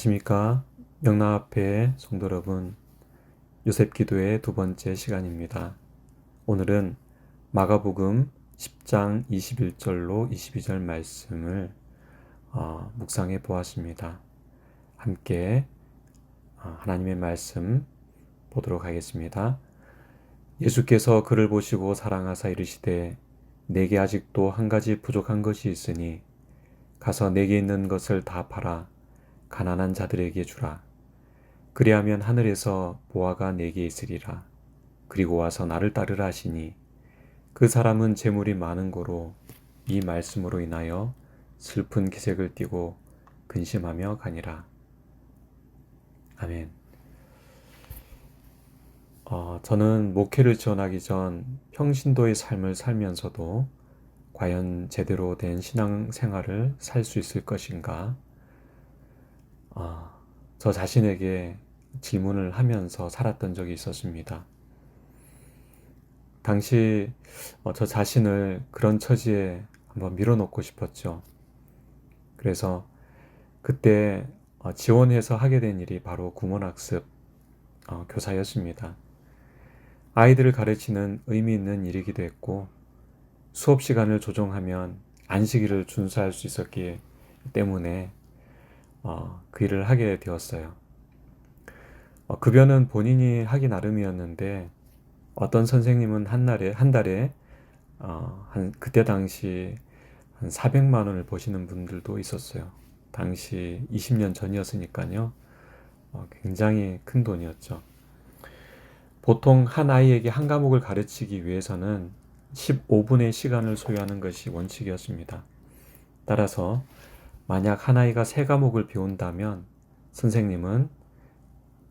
안녕하십니까. 영나 앞에 성도 여러분, 요셉 기도의 두 번째 시간입니다. 오늘은 마가복음 10장 21절로 22절 말씀을 어, 묵상해 보았습니다. 함께 어, 하나님의 말씀 보도록 하겠습니다. 예수께서 그를 보시고 사랑하사 이르시되 내게 아직도 한 가지 부족한 것이 있으니 가서 내게 있는 것을 다 팔아 가난한 자들에게 주라. 그리하면 하늘에서 보아가 내게 있으리라. 그리고 와서 나를 따르라 하시니 그 사람은 재물이 많은 고로 이 말씀으로 인하여 슬픈 기색을 띠고 근심하며 가니라. 아멘. 어, 저는 목회를 지원하기 전 평신도의 삶을 살면서도 과연 제대로 된 신앙 생활을 살 수 있을 것인가? 어, 저 자신에게 질문을 하면서 살았던 적이 있었습니다. 당시 어, 저 자신을 그런 처지에 한번 밀어놓고 싶었죠. 그래서 그때 어, 지원해서 하게 된 일이 바로 구몬학습 어, 교사였습니다. 아이들을 가르치는 의미 있는 일이기도 했고 수업 시간을 조정하면 안식일을 준수할 수 있었기 때문에 어, 그 일을 하게 되었어요. 어, 급여는 본인이 하기 나름이었는데 어떤 선생님은 한 날에 한 달에 어, 한 그때 당시 한 400만 원을 버시는 분들도 있었어요. 당시 20년 전이었으니까요. 어, 굉장히 큰 돈이었죠. 보통 한 아이에게 한 과목을 가르치기 위해서는 15분의 시간을 소요하는 것이 원칙이었습니다. 따라서 만약 한 아이가 세 과목을 배운다면 선생님은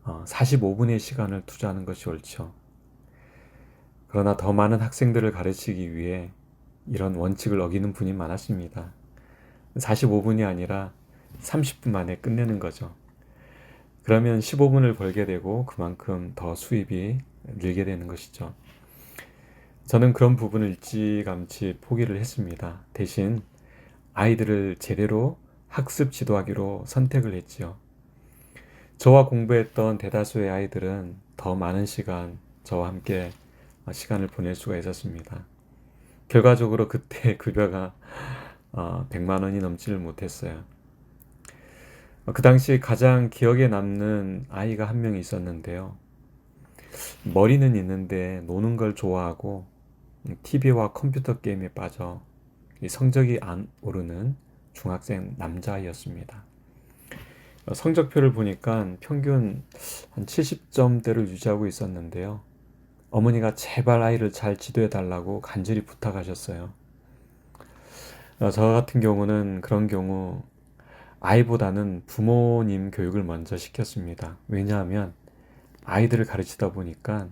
45분의 어, 시간을 투자하는 것이 옳죠. 그러나 더 많은 학생들을 가르치기 위해 이런 원칙을 어기는 분이 많았습니다. 45분이 아니라 30분 만에 끝내는 거죠. 그러면 15분을 벌게 되고 그만큼 더 수입이 늘게 되는 것이죠. 저는 그런 부분을 일찌감치 포기를 했습니다. 대신 아이들을 제대로 학습 지도하기로 선택을 했지요. 저와 공부했던 대다수의 아이들은 더 많은 시간 저와 함께 시간을 보낼 수가 있었습니다. 결과적으로 그때 급여가 100만 어, 원이 넘지를 못했어요. 그 당시 가장 기억에 남는 아이가 한 명 있었는데요. 머리는 있는데 노는 걸 좋아하고 TV와 컴퓨터 게임에 빠져 성적이 안 오르는 중학생 남자아이였습니다. 어, 성적표를 보니까 평균 한 70점대를 유지하고 있었는데요. 어머니가 제발 아이를 잘 지도해 달라고 간절히 부탁하셨어요. 어, 저 같은 경우는 그런 경우 아이보다는 부모님 교육을 먼저 시켰습니다. 왜냐하면 아이들을 가르치다 보니까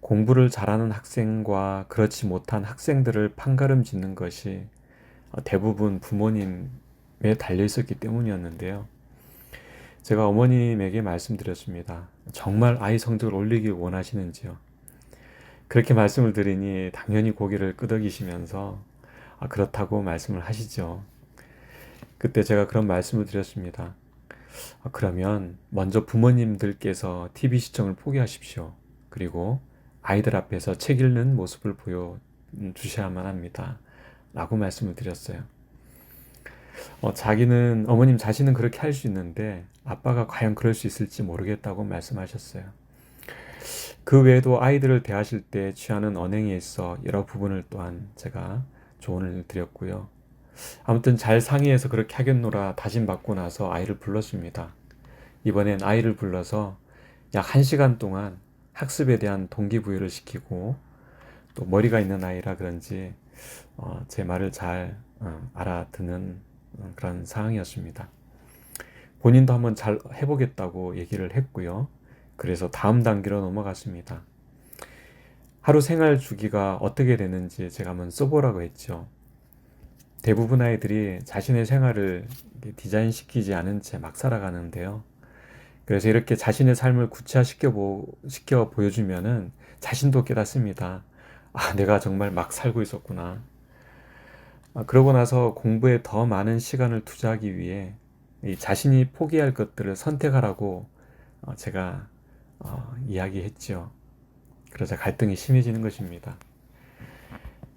공부를 잘하는 학생과 그렇지 못한 학생들을 판가름 짓는 것이 어, 대부분 부모님에 달려 있었기 때문이었는데요. 제가 어머님에게 말씀드렸습니다. 정말 아이 성적을 올리길 원하시는지요? 그렇게 말씀을 드리니 당연히 고개를 끄덕이시면서 아, 그렇다고 말씀을 하시죠. 그때 제가 그런 말씀을 드렸습니다. 아, 그러면 먼저 부모님들께서 TV 시청을 포기하십시오. 그리고 아이들 앞에서 책 읽는 모습을 보여주셔야만 합니다. 라고 말씀을 드렸어요. 어, 자기는, 어머님 자신은 그렇게 할 수 있는데 아빠가 과연 그럴 수 있을지 모르겠다고 말씀하셨어요. 그 외에도 아이들을 대하실 때 취하는 언행에 있어 여러 부분을 또한 제가 조언을 드렸고요. 아무튼 잘 상의해서 그렇게 하겠노라 다짐 받고 나서 아이를 불렀습니다. 이번엔 아이를 불러서 약 1시간 동안 학습에 대한 동기부여를 시키고 또 머리가 있는 아이라 그런지 어, 제 말을 잘 어, 알아듣는 어, 그런 상황이었습니다. 본인도 한번 잘 해보겠다고 얘기를 했고요. 그래서 다음 단계로 넘어갔습니다. 하루 생활 주기가 어떻게 되는지 제가 한번 써보라고 했죠. 대부분 아이들이 자신의 생활을 디자인 시키지 않은 채 막 살아가는데요. 그래서 이렇게 자신의 삶을 구체화시켜 보, 시켜 보여주면은 자신도 깨닫습니다. 아, 내가 정말 막 살고 있었구나. 아, 그러고 나서 공부에 더 많은 시간을 투자하기 위해 이 자신이 포기할 것들을 선택하라고 어, 제가 어, 이야기했죠. 그러자 갈등이 심해지는 것입니다.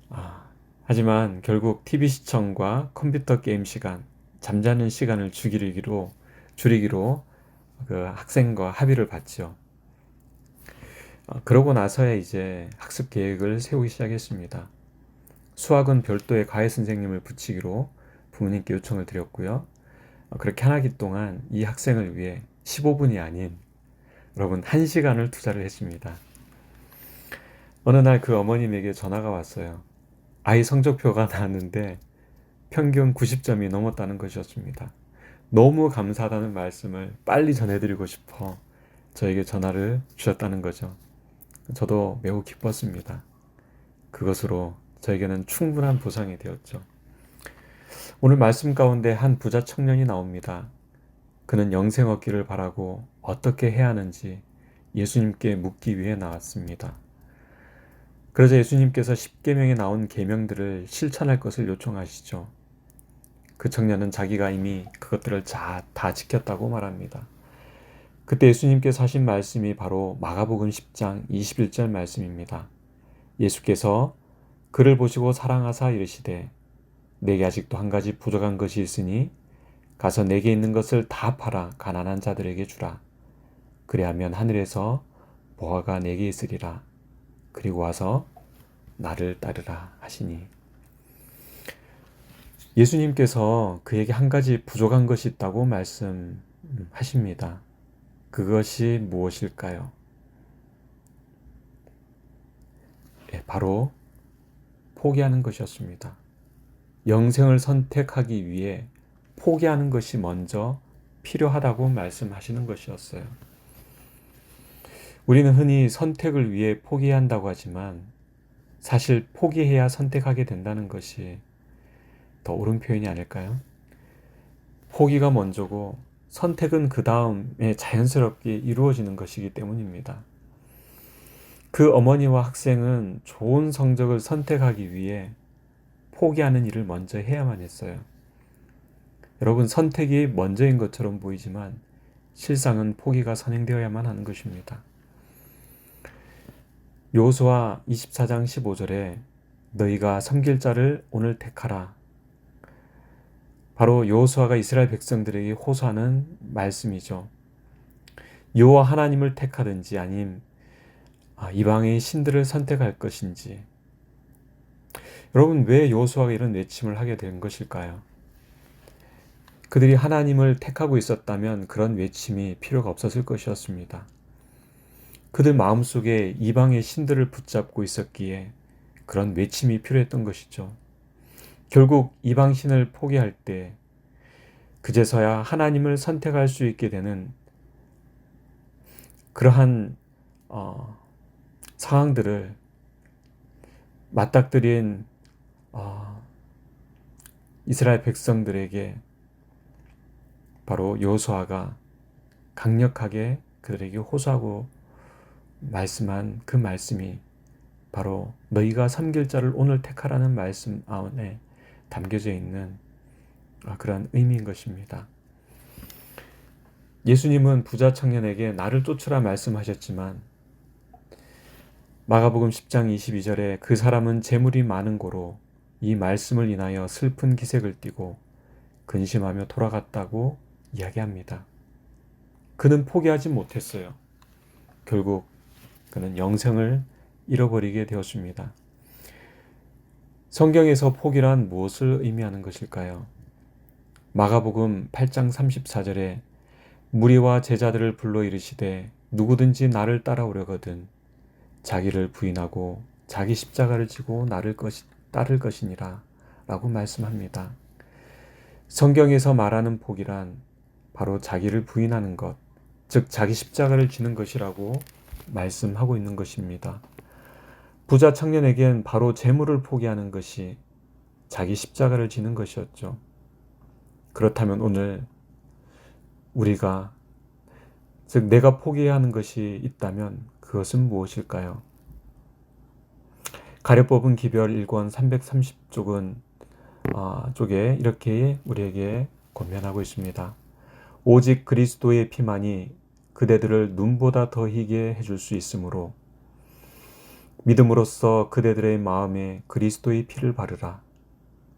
아, 하지만 결국 TV 시청과 컴퓨터 게임 시간, 잠자는 시간을 줄이기로 줄이기로 그 학생과 합의를. 어, 그러고 나서야 이제 학습 계획을 세우기 시작했습니다. 수학은 별도의 과외 선생님을 붙이기로 부모님께 요청을 드렸고요. 어, 그렇게 한 학기 동안 이 학생을 위해 15분이 아닌 여러분 1시간을 투자를 했습니다. 어느 날 그 어머님에게 전화가 왔어요. 아이 성적표가 나왔는데 평균 90점이 넘었다는 것이었습니다. 너무 감사하다는 말씀을 빨리 전해드리고 싶어 저에게 전화를 주셨다는 거죠. 저도 매우 기뻤습니다. 그것으로 저에게는 충분한 보상이 되었죠. 오늘 말씀 가운데 한 부자 청년이 나옵니다. 그는 영생 얻기를 바라고 어떻게 해야 하는지 예수님께 묻기 위해 나왔습니다. 그러자 예수님께서 10계명에 나온 계명들을 실천할 것을 요청하시죠. 그 청년은 자기가 이미 그것들을 다, 다 지켰다고 말합니다. 그때 예수님께서 하신 말씀이 바로 마가복음 10장 21절 말씀입니다. 예수께서 그를 보시고 사랑하사 이르시되 내게 아직도 한 가지 부족한 것이 있으니 가서 내게 있는 것을 다 팔아 가난한 자들에게 주라. 그래하면 하늘에서 보화가 내게 있으리라. 그리고 와서 나를 따르라 하시니 예수님께서 그에게 한 가지 부족한 것이 있다고 말씀하십니다. 그것이 무엇일까요? 네, 바로 포기하는 것이었습니다. 영생을 선택하기 위해 포기하는 것이 먼저 필요하다고 말씀하시는 것이었어요. 우리는 흔히 선택을 위해 포기한다고 하지만 사실 포기해야 선택하게 된다는 것이 더 옳은 표현이 아닐까요? 포기가 먼저고 선택은 그 다음에 자연스럽게 이루어지는 것이기 때문입니다. 그 어머니와 학생은 좋은 성적을 선택하기 위해 포기하는 일을 먼저 해야만 했어요. 여러분, 선택이 먼저인 것처럼 보이지만 실상은 포기가 선행되어야만 하는 것입니다. 요수와 24장 15절에 너희가 섬길 자를 오늘 택하라. 바로 여호수아가 이스라엘 백성들에게 호소하는 말씀이죠. 여호와 하나님을 택하든지 아님 아, 이방의 신들을 선택할 것인지. 여러분 왜 여호수아가 이런 외침을 하게 된 것일까요? 그들이 하나님을 택하고 있었다면 그런 외침이 필요가 없었을 것이었습니다. 그들 마음속에 이방의 신들을 붙잡고 있었기에 그런 외침이 필요했던 것이죠. 결국 이방 신을 포기할 때 그제서야 하나님을 선택할 수 있게 되는 그러한 어, 상황들을 맞닥뜨린 어, 이스라엘 백성들에게 바로 요수아가 강력하게 그들에게 호소하고 말씀한 그 말씀이 바로 너희가 섬길 자를 오늘 택하라는 말씀 안에 담겨져 있는 아, 그런 의미인 것입니다. 예수님은 부자 청년에게 나를 쫓으라 말씀하셨지만 마가복음 10장 22절에 그 사람은 재물이 많은 고로 이 말씀을 인하여 슬픈 기색을 띠고 근심하며 돌아갔다고 이야기합니다. 그는 포기하지 못했어요. 결국 그는 영생을 잃어버리게 되었습니다. 성경에서 포기란 무엇을 의미하는 것일까요? 마가복음 8장 34절에 무리와 제자들을 불러 이르시되 누구든지 나를 따라오려거든 자기를 부인하고 자기 십자가를 지고 나를 것이, 따를 것이니라 라고 말씀합니다. 성경에서 말하는 포기란 바로 자기를 부인하는 것, 즉 자기 십자가를 지는 것이라고 말씀하고 있는 것입니다. 부자 청년에겐 바로 재물을 포기하는 것이 자기 십자가를 지는 것이었죠. 그렇다면 오늘 우리가 즉 내가 포기해야 하는 것이 있다면 그것은 무엇일까요? 가려뽑은 기별 1권 330쪽은 어, 쪽에 이렇게 우리에게 권면하고 있습니다. 오직 그리스도의 피만이 그대들을 눈보다 더 희게 해줄 수 있으므로 믿음으로써 그대들의 마음에 그리스도의 피를 바르라.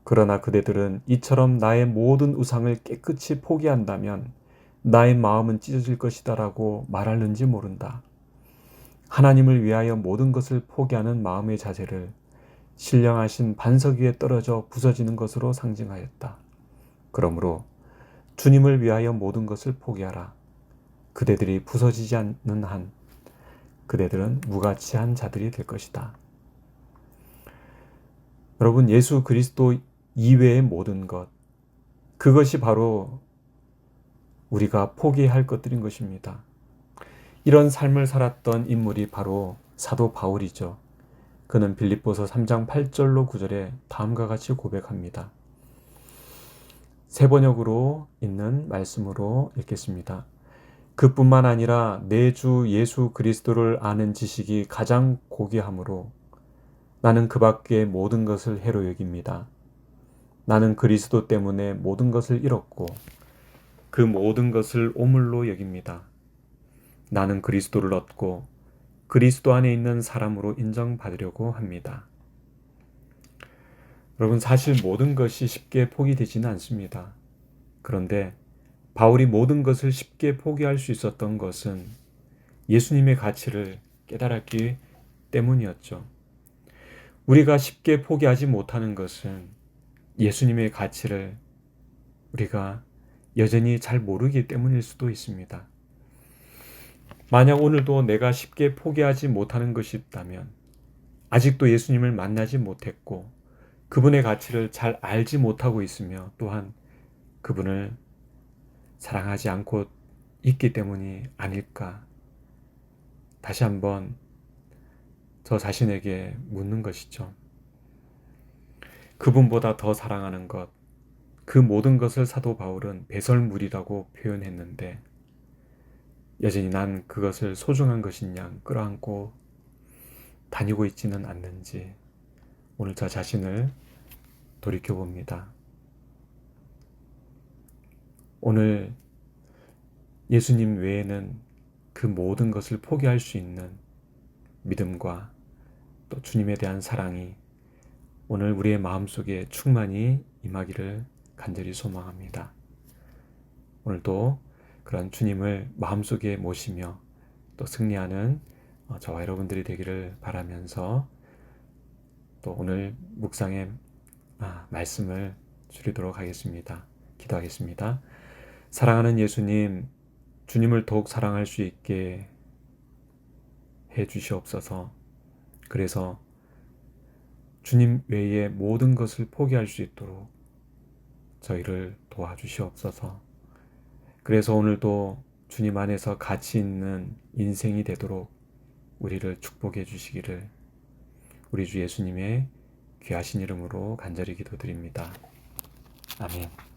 그러나 그대들은 이처럼 나의 모든 우상을 깨끗이 포기한다면 나의 마음은 찢어질 것이다라고 말하는지 모른다. 하나님을 위하여 모든 것을 포기하는 마음의 자세를 신령하신 반석 위에 떨어져 부서지는 것으로 상징하였다. 그러므로 주님을 위하여 모든 것을 포기하라. 그대들이 부서지지 않는 한 그대들은 무가치한 자들이 될 것이다. 여러분, 예수 그리스도 이외의 모든 것, 그것이 바로 우리가 포기할 것들인 것입니다. 이런 삶을 살았던 인물이 바로 사도 바울이죠. 그는 빌립보서 3장 8절로 9절에 다음과 같이 고백합니다. 세 번역으로 있는 말씀으로 읽겠습니다. 그뿐만 아니라 내 주 예수 그리스도를 아는 지식이 가장 고귀하므로 나는 그 밖의 모든 것을 해로 여깁니다. 나는 그리스도 때문에 모든 것을 잃었고 그 모든 것을 오물로 여깁니다. 나는 그리스도를 얻고 그리스도 안에 있는 사람으로 인정받으려고 합니다. 여러분, 사실 모든 것이 쉽게 포기되지는 않습니다. 그런데 바울이 모든 것을 쉽게 포기할 수 있었던 것은 예수님의 가치를 깨달았기 때문이었죠. 우리가 쉽게 포기하지 못하는 것은 예수님의 가치를 우리가 여전히 잘 모르기 때문일 수도 있습니다. 만약 오늘도 내가 쉽게 포기하지 못하는 것이 있다면 아직도 예수님을 만나지 못했고 그분의 가치를 잘 알지 못하고 있으며 또한 그분을 사랑하지 않고 있기 때문이 아닐까. 다시 한번 저 자신에게 묻는 것이죠. 그분보다 더 사랑하는 것, 그 모든 것을 사도 바울은 배설물이라고 표현했는데, 여전히 난 그것을 소중한 것이냐 끌어안고 다니고 있지는 않는지 오늘 저 자신을 돌이켜봅니다. 오늘 예수님 외에는 그 모든 것을 포기할 수 있는 믿음과 또 주님에 대한 사랑이 오늘 우리의 마음속에 충만히 임하기를 간절히 소망합니다. 오늘도 그런 주님을 마음속에 모시며 또 승리하는 어, 저와 여러분들이 되기를 바라면서 또 오늘 묵상의 아, 말씀을 줄이도록 하겠습니다. 기도하겠습니다. 사랑하는 예수님, 주님을 더욱 사랑할 수 있게 해 주시옵소서. 그래서 주님 외에 모든 것을 포기할 수 있도록 저희를 도와주시옵소서. 그래서 오늘도 주님 안에서 가치 있는 인생이 되도록 우리를 축복해 주시기를 우리 주 예수님의 귀하신 이름으로 간절히 기도드립니다. 아멘.